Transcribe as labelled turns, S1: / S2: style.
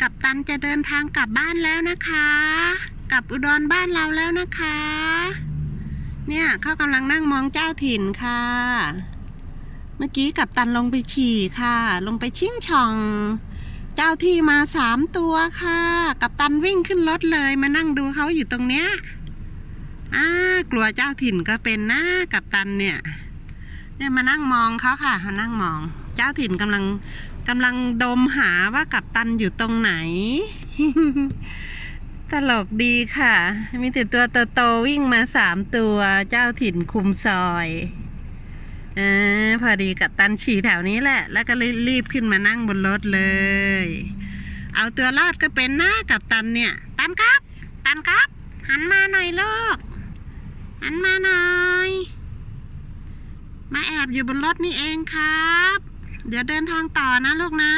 S1: กับตันจะเดินทางกลับบ้านแล้วนะคะ กลับอุดรบ้านเราแล้วนะคะ เนี่ยเขากำลังนั่งมองเจ้าถิ่นค่ะ เมื่อกี้กับตันลงไปฉี่ค่ะ ลงไปชิ่งช่อง เจ้าที่มาสามตัวค่ะ กับตันวิ่งขึ้นรถเลยมานั่งดูเขาอยู่ตรงเนี้ยอ่ากลัวเจ้าถิ่นก็เป็นนะกับตันเนี่ย เนี่ยมานั่งมองเขาค่ะมานั่งมอง เจ้าถิ่นกำลังกำลังดมหาว่ากับตันอยู่ตรงไหน ตลกดีค่ะ มีแต่ตัวโตๆวิ่งมาสามตัวเจ้าถิ่นคุมซอยออพอดีกับตันฉี่แถวนี้แหละ แล้วก็เลยรีบขึ้นมานั่งบนรถเลย เอาตัวรอดก็เป็นหน้ากับตันเนี่ย ตันครับ ตันครับ หันมาหน่อยลูกหันมาหน่อย มาแอบอยู่บนรถนี่เองครับ เดี๋ยวเดินทางต่อนะลูกนะ